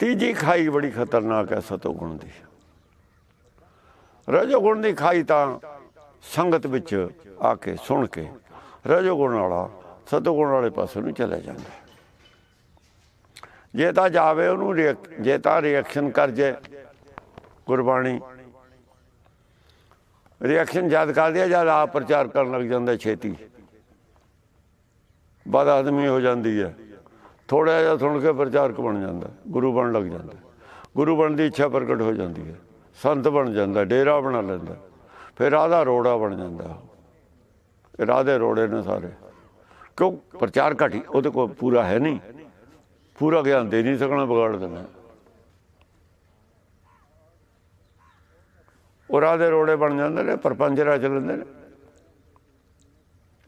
ਤੀਜੀ ਖਾਈ ਬੜੀ ਖਤਰਨਾਕ ਹੈ ਸਤੋਗੁਣ ਦੀ। ਰਜੋਗੁਣ ਦੀ ਖਾਈ ਤਾਂ ਸੰਗਤ ਵਿੱਚ ਆ ਕੇ ਸੁਣ ਕੇ ਰਜੋਗੁਣ ਵਾਲਾ ਸਤੋਗੁਣ ਵਾਲੇ ਪਾਸੇ ਨੂੰ ਚਲਾ ਜਾਂਦਾ ਜੇ ਤਾਂ ਜਾਵੇ ਉਹਨੂੰ ਰਿਐਕ- ਜੇ ਤਾਂ ਰਿਐਕਸ਼ਨ ਕਰ ਜੇ ਗੁਰਬਾਣੀ। ਰਿਐਕਸ਼ਨ ਯਾਦ ਕਰਦੀ ਹੈ ਜਦ ਆਪ ਪ੍ਰਚਾਰ ਕਰਨ ਲੱਗ ਜਾਂਦਾ ਛੇਤੀ। ਬਦ ਆਦਮੀ ਹੋ ਜਾਂਦੀ ਹੈ। ਥੋੜਾ ਜਿਹਾ ਸੁਣ ਕੇ ਪ੍ਰਚਾਰਕ ਬਣ ਜਾਂਦਾ, ਗੁਰੂ ਬਣ ਲੱਗ ਜਾਂਦਾ। ਗੁਰੂ ਬਣਨ ਦੀ ਇੱਛਾ ਪ੍ਰਗਟ ਹੋ ਜਾਂਦੀ ਹੈ। ਸੰਤ ਬਣ ਜਾਂਦਾ, ਡੇਰਾ ਬਣਾ ਲੈਂਦਾ, ਫਿਰ ਰਾਧਾ ਰੋੜਾ ਬਣ ਜਾਂਦਾ ਇਹ ਰਾਧੇ ਰੋੜੇ ਨੇ ਸਾਰੇ। ਕਿਉਂ? ਪ੍ਰਚਾਰ ਘਟੀ ਉਹਦੇ ਕੋਲ ਪੂਰਾ ਹੈ ਨਹੀਂ। ਪੂਰਾ ਗਿਆਨ ਦੇ ਨਹੀਂ ਸਕਣਾ, ਵਿਗਾੜ ਦੇਣਾ। ਉਹ ਰਾਧੇ ਰੋੜੇ ਬਣ ਜਾਂਦੇ ਨੇ ਪਰਪੰਚ ਰਚ ਲੈਂਦੇ ਨੇ।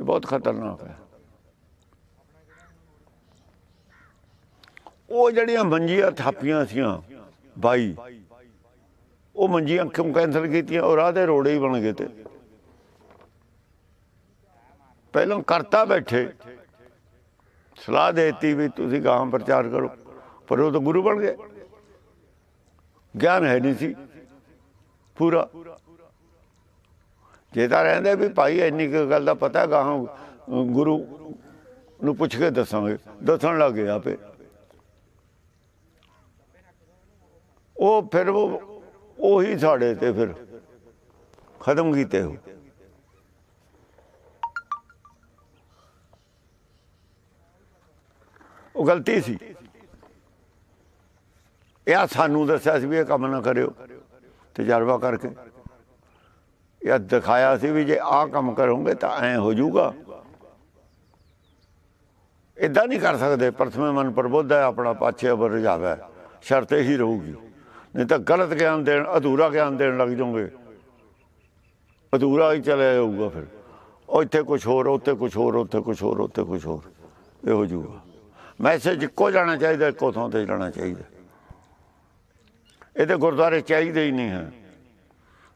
ਇਹ ਬਹੁਤ ਖਤਰਨਾਕ ਹੈ। ਉਹ ਜਿਹੜੀਆਂ ਮੰਜੀਆਂ ਥਾਪੀਆਂ ਸੀਆਂ, ਬਾਈ, ਉਹ ਮੰਜੀਆਂ ਕਿਉਂ ਕੈਂਸਲ ਕੀਤੀਆਂ? ਉਹ ਦੇ ਰੋੜੇ ਹੀ ਬਣ ਗਏ ਤੇ। ਪਹਿਲਾਂ ਕਰਤਾ ਬੈਠੇ। ਸਲਾਹ ਦੇਤੀ ਵੀ ਤੁਸੀਂ ਗਾਂ ਪ੍ਰਚਾਰ ਕਰੋ, ਪਰ ਉਹ ਤਾਂ ਗੁਰੂ ਬਣ ਗਏ। ਗਿਆਨ ਹੈ ਨਹੀਂ ਸੀ ਪੂਰਾ। ਜੇ ਤਾਂ ਰਹਿੰਦੇ ਵੀ ਭਾਈ ਇੰਨੀ ਕੁ ਗੱਲ ਦਾ ਪਤਾ ਗਾਂ ਗੁਰੂ ਨੂੰ ਪੁੱਛ ਕੇ ਦੱਸਾਂਗੇ, ਦੱਸਣ ਲੱਗੇ ਆਪੇ। ਉਹ ਫਿਰ ਉਹ ਉਹੀ ਸਾਡੇ ਤੇ ਫਿਰ ਖਤਮ ਕੀਤੇ ਹੋ ਉਹ ਗਲਤੀ ਸੀ। ਇਹ ਸਾਨੂੰ ਦੱਸਿਆ ਸੀ ਵੀ ਇਹ ਕੰਮ ਨਾ ਕਰਿਓ, ਤਜਰਬਾ ਕਰਕੇ। ਇਹ ਦਿਖਾਇਆ ਸੀ ਵੀ ਜੇ ਆਹ ਕੰਮ ਕਰੋਗੇ ਤਾਂ ਐ ਹੋ ਜਾਊਗਾ। ਇਦਾਂ ਨਹੀਂ ਕਰ ਸਕਦੇ, ਪ੍ਰਥਮੇ ਮਨ ਪ੍ਰਬੁੱਧ ਹੈ, ਆਪਣਾ ਪਾਛੇ ਅਵਰ ਰਜਾਵੇ ਸ਼ਰਤ ਹੀ ਰਹੂਗੀ। ਨਹੀਂ ਤਾਂ ਗਲਤ ਗਿਆਨ ਦੇਣ, ਅਧੂਰਾ ਗਿਆਨ ਦੇਣ ਲੱਗ ਜਾਓਗੇ। ਅਧੂਰਾ ਹੀ ਚਲੇ ਜਾਊਗਾ ਫਿਰ। ਉਹ ਇੱਥੇ ਕੁਝ ਹੋਰ, ਉੱਥੇ ਕੁਝ ਹੋਰ, ਉੱਥੇ ਕੁਝ ਹੋਰ, ਉੱਥੇ ਕੁਝ ਹੋਰ। ਇਹ ਹੋ ਜਾਊਗਾ ਮੈਸੇਜ ਇੱਕੋ ਜਾਣਾ ਚਾਹੀਦਾ, ਇੱਕੋ ਥਾਂ ਤੇ ਜਾਣਾ ਚਾਹੀਦਾ। ਇਹਦੇ ਗੁਰਦੁਆਰੇ ਚਾਹੀਦੇ ਹੀ ਨਹੀਂ ਹੈ।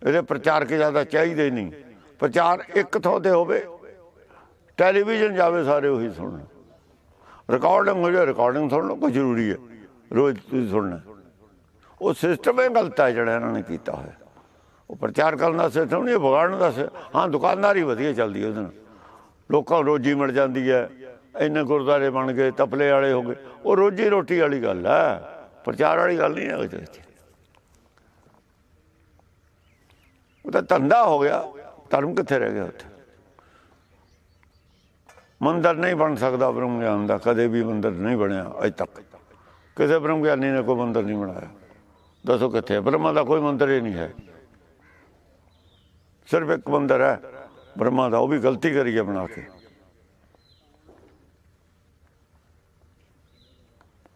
ਇਹਦੇ ਪ੍ਰਚਾਰਕ ਜ਼ਿਆਦਾ ਚਾਹੀਦੇ ਹੀ ਨਹੀਂ। ਪ੍ਰਚਾਰ ਇੱਕ ਥਾਂ ਤੇ ਹੋਵੇ ਟੈਲੀਵਿਜ਼ਨ ਜਾਵੇ ਸਾਰੇ ਉਹੀ ਸੁਣਨ। ਰਿਕਾਰਡਿੰਗ ਹੋ ਜਾਏ ਰਿਕਾਰਡਿੰਗ ਸੁਣ ਲਓ, ਕੋਈ ਜ਼ਰੂਰੀ ਹੈ। ਰੋਜ਼ ਤੁਸੀਂ ਸੁਣਨਾ। ਉਹ ਸਿਸਟਮ ਹੀ ਗਲਤ ਹੈ ਜਿਹੜਾ ਇਹਨਾਂ ਨੇ ਕੀਤਾ ਹੋਇਆ। ਉਹ ਪ੍ਰਚਾਰ ਕਰਨ ਦਾ ਸਿਸਟਮ ਨਹੀਂ ਵਿਗਾੜਨ ਦਾ ਸਿ- ਹਾਂ, ਦੁਕਾਨਦਾਰੀ ਵਧੀਆ ਚੱਲਦੀ ਉਹਦੇ ਨਾਲ। ਲੋਕਾਂ ਨੂੰ ਰੋਜੀ ਮਿਲ ਜਾਂਦੀ ਹੈ। ਇੰਨੇ ਗੁਰਦਾਰੇ ਬਣ ਗਏ, ਤਪਲੇ ਵਾਲੇ ਹੋ ਗਏ। ਉਹ ਰੋਜੀ ਰੋਟੀ ਵਾਲੀ ਗੱਲ ਹੈ। ਪ੍ਰਚਾਰ ਵਾਲੀ ਗੱਲ ਨਹੀਂ ਹੈ ਉਹਦੇ ਵਿੱਚ। ਉਹ ਤਾਂ ਧੰਦਾ ਹੋ ਗਿਆ। ਧਰਮ ਕਿੱਥੇ ਰਹਿ ਗਿਆ ਉੱਥੇ? ਮੰਦਰ ਨਹੀਂ ਬਣ ਸਕਦਾ ਬ੍ਰਹਮ ਗਿਆਨ ਦਾ। ਕਦੇ ਵੀ ਮੰਦਰ ਨਹੀਂ ਬਣਿਆ ਅਜ ਤੱਕ। ਕਿਸੇ ਬ੍ਰਹਮ ਗਿਆਨੀ ਨੇ ਕੋਈ ਮੰਦਰ ਨਹੀਂ ਬਣਾਇਆ। ਦੱਸੋ ਕਿੱਥੇ ਬ੍ਰਹਮਾ ਦਾ ਕੋਈ ਮੰਦਰ ਹੀ ਨਹੀਂ ਹੈ। ਸਿਰਫ ਇੱਕ ਮੰਦਰ ਹੈ। ਬ੍ਰਹਮਾ ਦਾ, ਉਹ ਵੀ ਗਲਤੀ ਕਰੀ ਹੈ ਬਣਾ ਕੇ।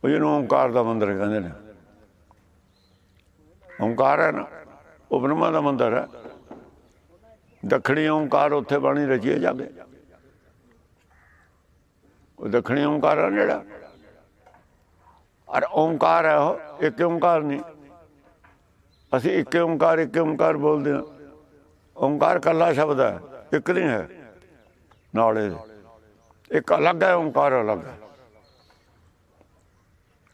ਉਹ ਜਿਹਨੂੰ ਓਮਕਾਰ ਦਾ ਮੰਦਰ ਕਹਿੰਦੇ ਨੇ। ਓੰਕਾਰ ਹੈ ਨਾ, ਉਹ ਬ੍ਰਹਮਾ ਦਾ ਮੰਦਰ ਹੈ। ਦੱਖਣੀ ਓਮਕਾਰ ਉੱਥੇ ਬਾਣੀ ਰਚੀ ਹੈ ਉਹ ਦੱਖਣੀ ਓਮਕਾਰ ਹੈ ਜਿਹੜਾ। ਔਰ ਓੰਕਾਰ ਹੈ ਉਹ, ਇੱਕ ਓਮਕਾਰ ਨਹੀਂ। ਅਸੀਂ ਇੱਕ ਓੰਕਾਰ ਇੱਕ ਓੰਕਾਰ ਬੋਲਦੇ ਹਾਂ। ਓੰਕਾਰ ਕੱਲਾ ਸ਼ਬਦ ਹੈ, ਇੱਕ ਨਹੀਂ ਹੈ। ਨਾਲੇ ਇੱਕ ਅਲੱਗ ਹੈ, ਓੰਕਾਰ ਅਲੱਗ ਹੈ।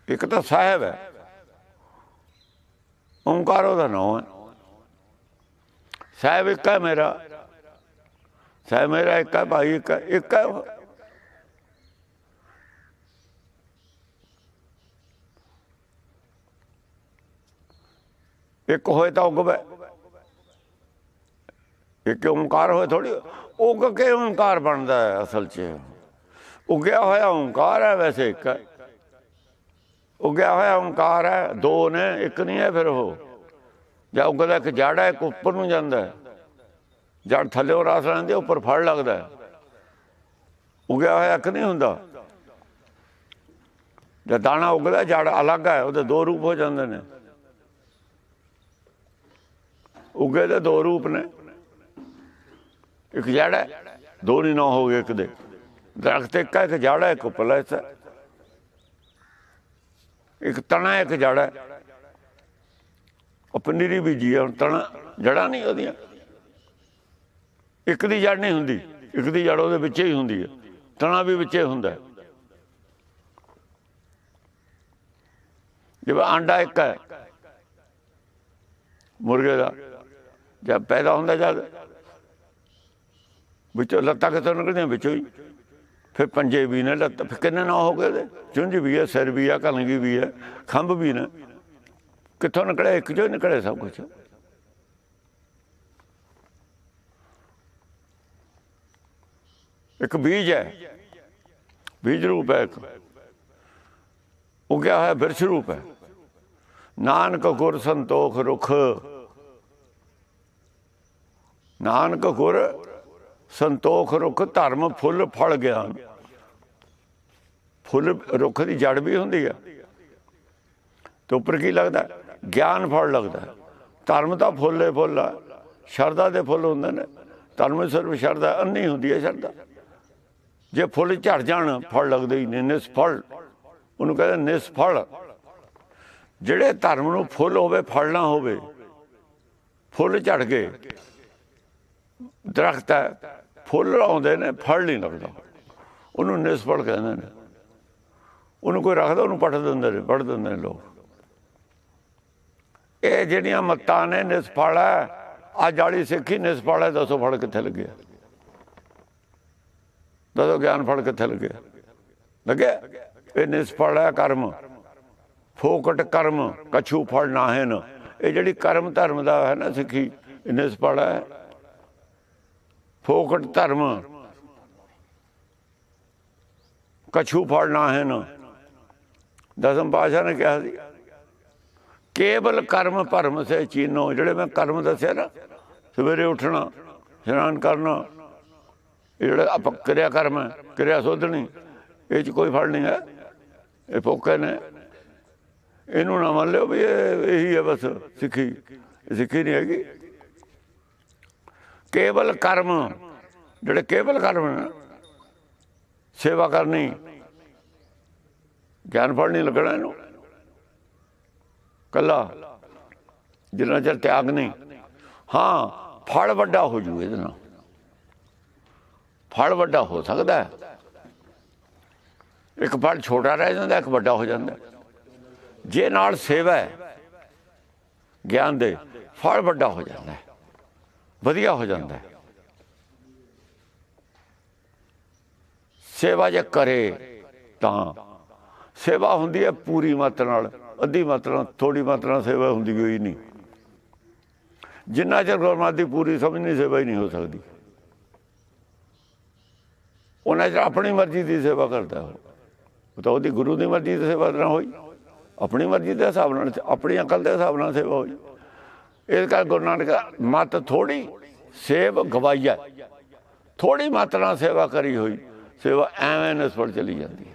ਇੱਕ ਤਾਂ ਸਾਹਿਬ ਹੈ। ਓੰਕਾਰ ਉਹਦਾ ਨਾਮ ਹੈ। ਸਾਹਿਬ ਇੱਕ ਹੈ ਮੇਰਾ। ਸਾਹਿਬ ਮੇਰਾ ਇੱਕ ਹੈ, ਭਾਈ ਇੱਕ ਇੱਕ ਹੈ ਉਹ। ਇੱਕ ਹੋਏ ਤਾਂ ਉਗਵੇ ਇੱਕ ਓੰਕਾਰ ਹੋਏ ਥੋੜੀ ਉਗ ਕੇ ਓੰਕਾਰ ਬਣਦਾ ਹੈ ਅਸਲ 'ਚ। ਉਗਿਆ ਹੋਇਆ ਓੰਕਾਰ ਹੈ ਵੈਸੇ ਇੱਕ। ਹੈ ਉਗਿਆ ਹੋਇਆ ਓੰਕਾਰ ਹੈ, ਦੋ ਨੇ, ਇੱਕ ਨਹੀਂ ਹੈ ਫਿਰ ਉਹ। ਜਾਂ ਉਗਦਾ ਇੱਕ ਜੜ ਹੈ, ਇੱਕ ਉੱਪਰ ਨੂੰ ਜਾਂਦਾ ਹੈ। ਜੜ ਥੱਲੇ ਉਹ ਰਾਸ ਲੈਂਦੇ, ਉੱਪਰ ਫੜ ਲੱਗਦਾ ਹੈ। ਉਗਿਆ ਹੋਇਆ ਇੱਕ ਨਹੀਂ ਹੁੰਦਾ। ਜੇ ਦਾਣਾ ਉਗਦਾ ਜੜ ਅਲੱਗ ਹੈ, ਉਹਦੇ ਦੋ ਰੂਪ ਹੋ ਜਾਂਦੇ ਨੇ। ਉਗੇ ਦੇ ਦੋ ਰੂਪ ਨੇ। ਇੱਕ ਜੜ ਹੈ, ਦੋ ਨਹੀਂ, ਨਾ ਹੋ ਗਏ ਇੱਕ ਦੇ। ਦਰਖਤ ਇੱਕ ਹੈ, ਇੱਕ ਜੜ ਹੈ, ਇੱਕ ਪਲਸ ਹੈ। ਇੱਕ ਤਣਾ ਇੱਕ ਜੜ ਹੈ। ਉਹ ਪਨੀਰੀ ਬੀਜੀ ਹੈ, ਹੁਣ ਤਣਾ ਜੜਾਂ ਨਹੀਂ ਉਹਦੀਆਂ। ਇੱਕ ਦੀ ਜੜ ਨਹੀਂ ਹੁੰਦੀ, ਇੱਕ ਦੀ ਜੜ ਉਹਦੇ ਵਿੱਚ ਹੀ ਹੁੰਦੀ ਹੈ। ਤਣਾ ਵੀ ਵਿੱਚੇ ਹੁੰਦਾ ਹੈ। ਜਿਵੇਂ ਆਂਡਾ ਇੱਕ ਹੈ, ਮੁਰਗੇ ਦਾ। ਜਦ ਪੈਦਾ ਹੁੰਦਾ ਜਦ ਵਿੱਚੋਂ ਲੱਤਾਂ ਕਿਤੋਂ ਨਿਕਲਦੀਆਂ? ਵਿੱਚੋਂ ਹੀ। ਫਿਰ ਪੰਜੇ ਵੀ ਨੇ ਲੱਤ। ਕਿੰਨੇ ਨਾ ਹੋ ਗਏ ਚੁੰਝ ਵੀ ਹੈ, ਸਿਰ ਵੀ ਹੈ, ਕਲਗੀ ਵੀ ਹੈ, ਖੰਭ ਵੀ ਨੇ। ਕਿੱਥੋਂ ਨਿਕਲੇ ਇੱਕ ਜੋ ਨਿਕਲੇ ਸਭ ਕੁਝ ਇੱਕ ਬੀਜ ਹੈ। ਬੀਜ ਰੂਪ ਹੈ ਇੱਕ। ਉਹ ਕਿਆ ਹੈ ਬਿਰਛ ਰੂਪ ਹੈ। ਨਾਨਕ ਗੁਰ ਸੰਤੋਖ ਰੁਖ। ਨਾਨਕ ਗੁਰ, ਸੰਤੋਖ ਰੁਖ, ਧਰਮ ਫੁੱਲ ਫਲ ਗਿਆਨ ਫੁੱਲ ਰੁੱਖ ਦੀ ਜੜ ਵੀ ਹੁੰਦੀ ਹੈ ਤੇ ਉੱਪਰ ਕੀ ਲੱਗਦਾ? ਗਿਆਨ ਫਲ ਲੱਗਦਾ। ਧਰਮ ਤਾਂ ਫੁੱਲੇ ਫੁੱਲ ਆ। ਸ਼ਰਦਾ ਦੇ ਫੁੱਲ ਹੁੰਦੇ ਨੇ। ਧਰਮ ਸਿਰਫ ਸ਼ਰਦਾ ਅੰਨੀ ਹੁੰਦੀ ਹੈ ਸ਼ਰਦਾ ਜੇ ਫੁੱਲ ਝੜ ਜਾਣ, ਫਲ ਲੱਗਦੇ ਹੀ ਨਹੀਂ ਨਿਸਫਲ। ਉਹਨੂੰ ਕਹਿੰਦੇ ਨਿਸਫਲ। ਜਿਹੜੇ ਧਰਮ ਨੂੰ ਫੁੱਲ ਹੋਵੇ, ਫਲ ਨਾ ਹੋਵੇ, ਫੁੱਲ ਝੜ ਗਏ। ਦਰਖਤ ਹੈ ਫੁੱਲ ਆਉਂਦੇ ਨੇ ਫਲ ਨਹੀਂ ਲੱਗਦਾ ਉਹਨੂੰ ਨਿਸਫਲ ਕਹਿੰਦੇ ਨੇ ਉਹਨੂੰ ਕੋਈ ਰੱਖਦਾ ਉਹਨੂੰ ਪੱਟ ਦਿੰਦੇ ਨੇ ਪੱਟ ਦਿੰਦੇ ਨੇ ਲੋਕ ਇਹ ਜਿਹੜੀਆਂ ਮੱਤਾਂ ਨੇ ਨਿਸਫਲ ਹੈ ਅੱਜ ਵਾਲੀ ਸਿੱਖੀ ਨਿਸਫਲ ਹੈ ਦੱਸੋ ਫਲ ਕਿੱਥੇ ਲੱਗਿਆ ਦੱਸੋ ਗਿਆਨ ਫਲ ਕਿੱਥੇ ਲੱਗਿਆ ਲੱਗਿਆ ਇਹ ਨਿਸਫਲ ਹੈ ਕਰਮ ਫੋਕਟ ਕਰਮ ਕਛੂ ਫਲ ਨਾ ਹੈ ਇਹ ਜਿਹੜੀ ਕਰਮ ਧਰਮ ਦਾ ਹੈ ਨਾ ਸਿੱਖੀ ਨਿਸਫਲ ਹੈ ਫੋਕਟ ਧਰਮ। ਕਛੂ ਫਲ ਹੈ ਨਾ। ਦਸਮ ਪਾਸ਼ਾ ਨੇ ਕਿਹਾ ਸੀ, ਕੇਵਲ ਕਰਮ ਭਰਮ ਸੇ ਚੀਨੋ। ਜਿਹੜੇ ਮੈਂ ਕਰਮ ਦੱਸਿਆ ਨਾ, ਸਵੇਰੇ ਉੱਠਣਾ, ਇਸ਼ਨਾਨ ਕਰਨਾ, ਇਹ ਜਿਹੜਾ ਆਪ ਕਿਰਿਆ ਕਰਮ ਹੈ, ਕਿਰਿਆ ਸੋਧਣੀ ਇਹ ਚ ਕੋਈ ਫਲ ਨਹੀਂ ਹੈ। ਇਹ ਫੋਕੇ ਨੇ। ਇਹਨੂੰ ਨਾ ਮੰਨ ਲਿਓ ਵੀ ਇਹ ਇਹੀ ਹੈ ਬਸ, ਸਿੱਖੀ। ਇਹ ਸਿੱਖੀ ਨਹੀਂ ਹੈਗੀ। ਕੇਵਲ ਕਰਮ, ਜਿਹੜੇ ਕੇਵਲ ਕਰਮ ਨੇ ਸੇਵਾ ਕਰਨੀ, ਗਿਆਨ ਫਲ ਨਹੀਂ ਲੱਗਣਾ ਇਹਨੂੰ। ਕੱਲਾ, ਜਿੰਨਾ ਚਿਰ ਤਿਆਗ ਨਹੀਂ। ਹਾਂ, ਫਲ ਵੱਡਾ ਹੋ ਜੂ ਇਹਦੇ ਨਾਲ। ਫਲ ਵੱਡਾ ਹੋ ਸਕਦਾ ਹੈ। ਇੱਕ ਫਲ ਛੋਟਾ ਰਹਿ ਜਾਂਦਾ, ਇੱਕ ਵੱਡਾ ਹੋ ਜਾਂਦਾ। ਜੇ ਨਾਲ ਸੇਵਾ ਹੈ, ਗਿਆਨ ਦੇ, ਫਲ ਵੱਡਾ ਹੋ ਜਾਂਦਾ ਹੈ। ਵਧੀਆ ਹੋ ਜਾਂਦਾ ਸੇਵਾ ਜੇ ਕਰੇ ਤਾਂ, ਸੇਵਾ ਹੁੰਦੀ ਹੈ ਪੂਰੀ ਮਾਤਰਾ ਨਾਲ, ਅੱਧੀ ਮਾਤਰਾ ਨਾਲ ਥੋੜੀ ਮਾਤਰਾ ਨਾਲ ਸੇਵਾ ਹੁੰਦੀ ਹੋਈ ਨਹੀਂ। ਜਿੰਨਾ ਚਿਰ ਗੁਰਮਤਿ ਦੀ ਪੂਰੀ ਸਮਝ ਨਹੀਂ, ਸੇਵਾ ਹੀ ਨਹੀਂ ਹੋ ਸਕਦੀ। ਉਹਨਾਂ ਚਿਰ ਆਪਣੀ ਮਰਜ਼ੀ ਦੀ ਸੇਵਾ ਕਰਦਾ ਉਹ ਉਹ ਤਾਂ ਉਹਦੀ ਗੁਰੂ ਦੀ ਮਰਜ਼ੀ ਦੀ ਸੇਵਾ ਨਾ ਹੋਈ। ਆਪਣੀ ਮਰਜ਼ੀ ਦੇ ਹਿਸਾਬ ਨਾਲ, ਆਪਣੀ ਅਕਲ ਦੇ ਹਿਸਾਬ ਨਾਲ ਸੇਵਾ ਹੋਈ। ਇਸ ਕਰ ਗੁਰੂ ਨਾਨਕ ਮਤ ਥੋੜੀ ਸੇਵ ਗਵਾਈਆ ਥੋੜੀ ਮਾਤਰਾ ਨਾਲ ਸੇਵਾ ਕਰੀ ਹੋਈ, ਸੇਵਾ ਐਵੇਂ ਨਿਸਫਲ ਚਲੀ ਜਾਂਦੀ ਹੈ।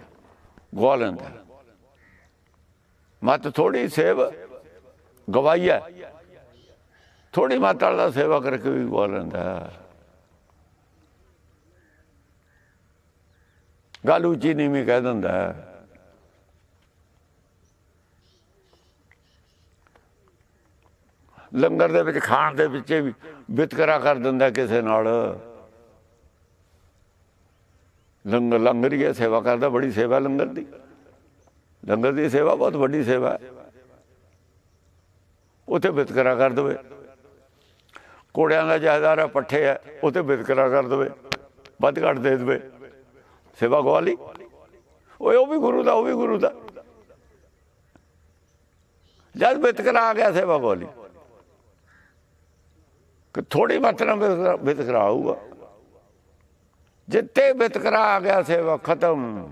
ਗਵਾ ਲੈਂਦਾ ਮਤ ਥੋੜੀ ਸੇਵ ਗਵਾਈਆ ਥੋੜੀ ਮਾਤਰਾ ਦਾ ਸੇਵਾ ਕਰਕੇ ਵੀ ਗਵਾ ਲੈਂਦਾ ਗੱਲ ਉੱਚੀ ਨੀਵੀਂ ਕਹਿ ਦਿੰਦਾ ਲੰਗਰ ਦੇ ਵਿੱਚ, ਖਾਣ ਦੇ ਵਿੱਚ ਵੀ ਵਿਤਕਰਾ ਕਰ ਦਿੰਦਾ ਕਿਸੇ ਨਾਲ। ਲੰਗਰ ਲੰਗਰੀਏ ਸੇਵਾ ਕਰਦਾ, ਬੜੀ ਸੇਵਾ ਲੰਗਰ ਦੀ। ਲੰਗਰ ਦੀ ਸੇਵਾ, ਬਹੁਤ ਵੱਡੀ ਸੇਵਾ ਹੈ। ਉਥੇ ਵਿਤਕਰਾ ਕਰ ਦਵੇ। ਕੋੜਿਆਂ ਦਾ ਜਾਇਦਾਰ ਹੈ ਪੱਠੇ ਹੈ ਉਥੇ ਵਿਤਕਰਾ ਕਰ ਦਵੇ। ਵੱਧ ਘੱਟ ਦੇ ਦਵੇ। ਸੇਵਾ ਗਵਾਲੀ ਓਏ, ਉਹ ਵੀ ਗੁਰੂ ਦਾ, ਉਹ ਵੀ ਗੁਰੂ ਦਾ। ਜਦ ਵਿਤਕਰਾ ਆ ਗਿਆ, ਸੇਵਾ ਗਵਾਲੀ ਕਿ ਥੋੜੀ ਮਾਤਰਾ ਵਿੱਚ ਵਿਤਕਰਾ ਹੋਊਗਾ ਜਿੱਤੇ ਵਿਤਕਰਾ ਆ ਗਿਆ, ਸੇਵਾ ਖਤਮ।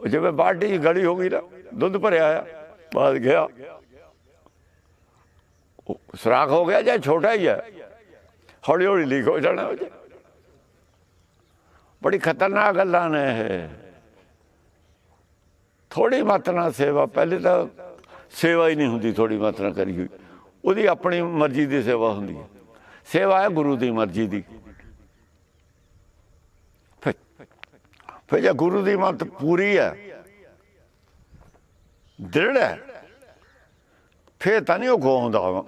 ਜਿਵੇਂ ਬਾਲਟੀ ਦੀ ਗਲੀ ਹੋ ਗਈ ਨਾ, ਦੁੱਧ ਭਰਿਆ ਆ, ਬਾਅਦ ਗਿਆ। ਉਹ ਸਰਾਖ ਹੋ ਗਿਆ ਜਾਂ ਛੋਟਾ ਹੀ ਹੈ ਹੌਲੀ ਹੌਲੀ ਲੀਕ ਹੋ ਜਾਣਾ ਉਹ ਬੜੀ ਖਤਰਨਾਕ ਗੱਲਾਂ ਨੇ ਇਹ। ਥੋੜੀ ਮਾਤਰਾ ਨਾਲ ਸੇਵਾ, ਪਹਿਲੇ ਤਾਂ ਸੇਵਾ ਹੀ ਨਹੀਂ ਹੁੰਦੀ ਥੋੜੀ ਮਾਤਰਾ ਕਰੀ ਹੋਈ। ਉਹਦੀ ਆਪਣੀ ਮਰਜ਼ੀ ਦੀ ਸੇਵਾ ਹੁੰਦੀ ਹੈ। ਸੇਵਾ ਹੈ ਗੁਰੂ ਦੀ ਮਰਜ਼ੀ ਦੀ। ਫਿਰ ਜੇ ਗੁਰੂ ਦੀ ਮਤ ਪੂਰੀ ਹੈ, ਦ੍ਰਿੜ ਹੈ, ਫਿਰ ਤਾਂ ਨਹੀਂ ਉਹ ਗਵਾਉਂਦਾ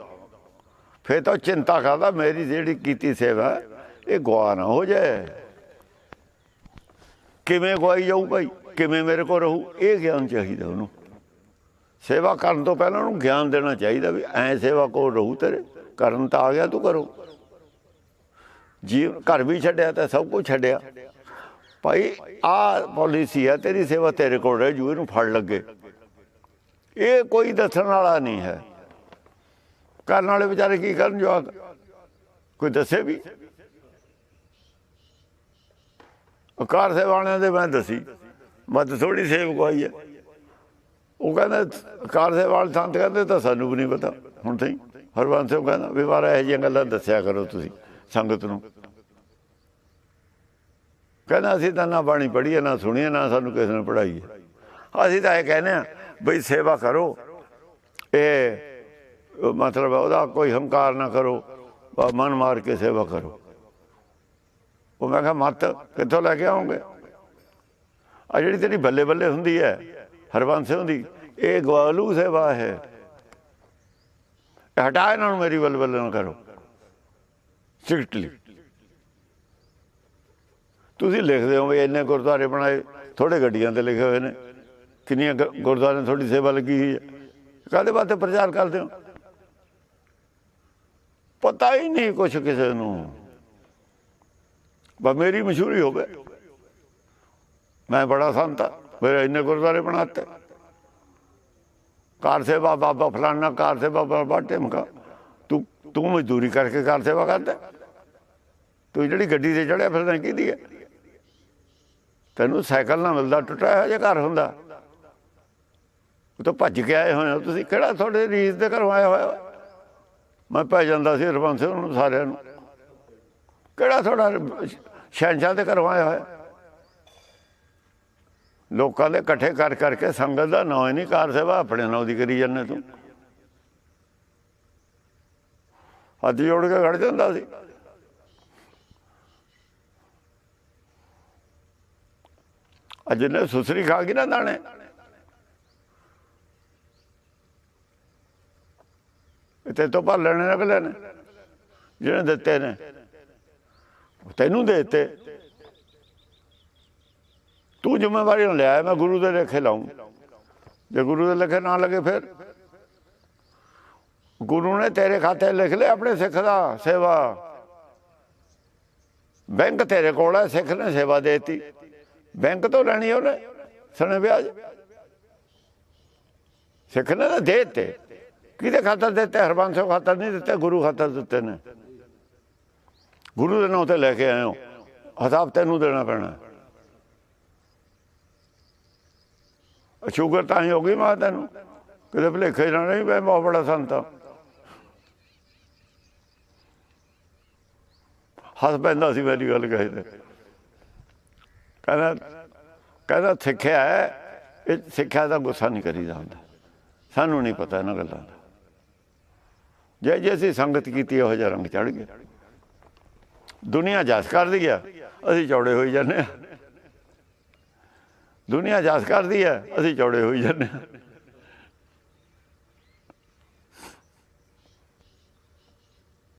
ਫਿਰ ਤਾਂ ਉਹ ਚਿੰਤਾ ਕਰਦਾ, ਮੇਰੀ ਜਿਹੜੀ ਕੀਤੀ ਸੇਵਾ ਇਹ ਗਵਾ ਨਾ ਹੋ ਜਾਏ। ਕਿਵੇਂ ਗਵਾਈ ਜਾਊ ਭਾਈ? ਕਿਵੇਂ ਮੇਰੇ ਕੋਲ ਰਹੂ? ਇਹ ਗਿਆਨ ਚਾਹੀਦਾ ਉਹਨੂੰ। ਸੇਵਾ ਕਰਨ ਤੋਂ ਪਹਿਲਾਂ ਉਹਨੂੰ ਗਿਆਨ ਦੇਣਾ ਚਾਹੀਦਾ ਵੀ ਐ ਸੇਵਾ ਕੋਲ ਰਹੂ ਤੇਰੇ। ਕਰਨ ਤਾਂ ਆ ਗਿਆ, ਤੂੰ ਕਰੋ। ਜੀ ਘਰ ਵੀ ਛੱਡਿਆ ਤਾਂ ਸਭ ਕੁਝ ਛੱਡਿਆ। ਭਾਈ, ਆ ਪਾਲਿਸੀ ਆ ਤੇਰੀ ਸੇਵਾ ਤੇਰੇ ਕੋਲ ਰਹਿ ਜੂ ਇਹਨੂੰ ਫੜ ਲੱਗੇ। ਇਹ ਕੋਈ ਦੱਸਣ ਵਾਲਾ ਨਹੀਂ ਹੈ। ਕਰਨ ਵਾਲੇ ਵਿਚਾਰੇ ਕੀ ਕਰਨ ਜਵਾਕ? ਕੋਈ ਦੱਸੇ ਵੀ? ਕਾਰ ਸੇਵਾ ਵਾਲਿਆਂ ਦੇ ਮੈਂ ਦੱਸੀ। ਮਤ ਥੋੜੀ ਸੇਵ ਕੋਈ ਹੈ। ਉਹ ਕਹਿੰਦਾ ਕਾਰ ਸੇਵਾ ਵਾਲੇ ਸੰਤ ਕਹਿੰਦੇ, ਤਾਂ ਸਾਨੂੰ ਵੀ ਨਹੀਂ ਪਤਾ। ਹੁਣ ਤਾਈ ਹਰਵੰਸ ਸਿੰਘ ਕਹਿੰਦਾ, ਵੀ ਮਾਰਾ ਇਹ ਜਿਹੀਆਂ ਗੱਲਾਂ ਦੱਸਿਆ ਕਰੋ ਤੁਸੀਂ। ਸੰਗਤ ਨੂੰ। ਕਹਿੰਦਾ, ਅਸੀਂ ਤਾਂ ਨਾ ਬਾਣੀ ਪੜ੍ਹੀਏ, ਨਾ ਸੁਣੀਏ, ਨਾ ਸਾਨੂੰ ਕਿਸੇ ਨੇ ਪੜਾਈ ਅਸੀਂ ਤਾਂ ਇਹ ਕਹਿੰਦੇ ਆ ਬਈ ਸੇਵਾ ਕਰੋ। ਇਹ ਮਤਲਬ ਉਹਦਾ ਕੋਈ ਹੰਕਾਰ ਨਾ ਕਰੋ ਮਨ ਮਾਰ ਕੇ ਸੇਵਾ ਕਰੋ। ਉਹ ਮੈਂ ਕਿਹਾ, ਮਤ ਕਿੱਥੋਂ ਲੈ ਕੇ ਆਉਂਗੇ ਆ ਜਿਹੜੀ ਤੇਰੀ ਬੱਲੇ ਬੱਲੇ ਹੁੰਦੀ ਹੈ, ਹਰਬੰਸ ਦੀ ਇਹ ਗਵਾਲੂ ਸੇਵਾ ਹੈ। ਇਹ ਹਟਾ ਇਹਨਾਂ ਨੂੰ, ਮੇਰੀ ਬੱਲੇ ਬੱਲੇ ਨਾ ਕਰੋ। ਸਟ੍ਰਿਕਟਲੀ। ਤੁਸੀਂ ਲਿਖਦੇ ਹੋ ਵੀ ਇੰਨੇ ਗੁਰਦੁਆਰੇ ਬਣਾਏ ਥੋੜੇ ਗੱਡੀਆਂ ਤੇ ਲਿਖੇ ਹੋਏ ਨੇ। ਕਿੰਨੀਆਂ ਗ- ਗੁਰਦੁਆਰਿਆਂ ਤੁਹਾਡੀ ਸੇਵਾ ਲੱਗੀ ਹੋਈ ਹੈ। ਕਾਹਦੇ ਵਾਸਤੇ ਪ੍ਰਚਾਰ ਕਰਦੇ ਹੋ? ਪਤਾ ਹੀ ਨਹੀਂ ਕੁਛ ਕਿਸੇ ਨੂੰ। ਬਸ ਮੇਰੀ ਮਸ਼ਹੂਰੀ ਹੋਵੇ। ਮੈਂ ਬੜਾ ਸੰਤ ਆ ਮੇਰੇ ਇੰਨੇ ਗੁਰਦੁਆਰੇ ਬਣਾਤੇ ਕਾਰ ਸੇਵਾ ਬਾਬਾ ਫਲਾਨਾ ਕਾਰ ਸੇਵਾ ਬਾਬਾ ਟਿਮਕਾ ਤੂੰ ਤੂੰ ਮਜ਼ਦੂਰੀ ਕਰਕੇ ਕਾਰ ਸੇਵਾ ਕਰਦਾ। ਤੂੰ ਜਿਹੜੀ ਗੱਡੀ ਤੇ ਚੜਿਆ ਫਿਰਦਾ ਕਿਹਦੀ ਹੈ ਤੈਨੂੰ ਸਾਈਕਲ ਨਾ ਮਿਲਦਾ ਟੁੱਟਿਆ ਹੋਇਆ ਜੇ ਘਰ ਹੁੰਦਾ। ਉਹ ਤਾਂ ਭੱਜ ਕੇ ਆਏ ਹੋਏ ਹੋ ਤੁਸੀਂ। ਕਿਹੜਾ ਤੁਹਾਡੇ ਰੀਸ ਦੇ ਘਰੋਂ ਆਇਆ ਹੋਇਆ? ਮੈਂ ਪੈ ਜਾਂਦਾ ਸੀ ਰਬੰਸ ਨੂੰ ਸਾਰਿਆਂ ਨੂੰ। ਕਿਹੜਾ ਤੁਹਾਡਾ ਸ਼ਹਿਨਸ਼ਾਹ ਦੇ ਘਰੋਂ ਆਇਆ ਹੋਇਆ? ਲੋਕਾਂ ਦੇ ਇਕੱਠੇ ਕਰ ਕਰਕੇ ਸੰਗਤ ਦਾ ਨਾਂ ਹੀ ਨਹੀਂ ਕਾਰ ਸੇਵਾ ਆਪਣੇ ਨਾਂ ਦੀ ਕਰੀ ਜਾਂਦੇ ਤੂੰ। ਹੱਥ ਜੋੜ ਕੇ ਖੜ ਜਾਂਦਾ ਸੀ। ਅੱਜ ਨੇ ਸੁਸਰੀ ਖਾ ਗਈ ਨਾ ਦਾਣੇ। ਤੇ ਤੋਂ ਭਰ ਲੈਣੇ ਅਗਲੇ ਨੇ। ਜਿਹਨੇ ਦਿੱਤੇ ਨੇ। ਤੈਨੂੰ ਦੇਤੇ। ਤੂੰ ਜ਼ਿੰਮੇਵਾਰੀ ਨੂੰ ਲਿਆ, ਮੈਂ ਗੁਰੂ ਦੇ ਲੇਖੇ ਲਾਉਂ ਜੇ ਗੁਰੂ ਦੇ ਲੇਖੇ ਨਾ ਲੱਗੇ ਫਿਰ। ਗੁਰੂ ਨੇ ਤੇਰੇ ਖਾਤੇ ਲਿਖ ਲਿਆ ਆਪਣੇ ਸਿੱਖ ਦਾ ਸੇਵਾ। ਬੈਂਕ ਤੇਰੇ ਕੋਲ ਹੈ, ਸਿੱਖ ਨੇ ਸੇਵਾ ਦੇਤੀ। ਬੈਂਕ ਤੋਂ ਲੈਣੀ ਉਹਨੇ, ਸਣੇ ਵਿਆਜ ਸਿੱਖ ਨੇ ਤਾਂ ਦੇ ਦਿੱਤੇ। ਕਿਹਦੇ ਖਾਤਰ ਦਿੱਤੇ? ਹਰਬੰਸ ਸਿੰਘ ਖਾਤਰ ਨਹੀਂ ਦਿੱਤੇ, ਗੁਰੂ ਖਾਤਰ ਦਿੱਤੇ ਨੇ। ਗੁਰੂ ਦੇ ਨਾਂ ਤੇ ਲੈ ਕੇ ਆਏ ਹੋ। ਹਿਸਾਬ ਤੈਨੂੰ ਦੇਣਾ ਪੈਣਾ। ਸ਼ੂਗਰ ਤਾਂ ਹੀ ਹੋ ਗਈ ਮਾਂ ਤੈਨੂੰ। ਕਿਤੇ ਭਲੇਖੇ ਨਾ ਨਹੀਂ ਮੈਂ ਬਹੁਤ ਬੜਾ ਸੰਤ ਹਾਂ। ਹੱਸ ਪੈਂਦਾ ਸੀ ਮੇਰੀ ਗੱਲ ਕਹੇ ਤੇ। ਕਹਿੰਦਾ ਕਹਿੰਦਾ ਸਿੱਖਿਆ ਇਹ ਸਿੱਖਿਆ ਦਾ ਗੁੱਸਾ ਨਹੀਂ ਕਰੀਦਾ ਹੁੰਦਾ। ਸਾਨੂੰ ਨਹੀਂ ਪਤਾ ਇਹਨਾਂ ਗੱਲਾਂ ਦਾ। ਜੇ ਜੇ ਅਸੀਂ ਸੰਗਤ ਕੀਤੀ ਉਹ ਜਿਹਾ ਰੰਗ ਚੜ ਗਿਆ। ਦੁਨੀਆ ਜਸ ਕਰਦੀ ਆ, ਅਸੀਂ ਚੌੜੇ ਹੋਈ ਜਾਂਦੇ ਆ। ਦੁਨੀਆ ਜਸ ਕਰਦੀ ਆ, ਅਸੀਂ ਚੌੜੇ ਹੋਈ ਜਾਂਦੇ ਆ।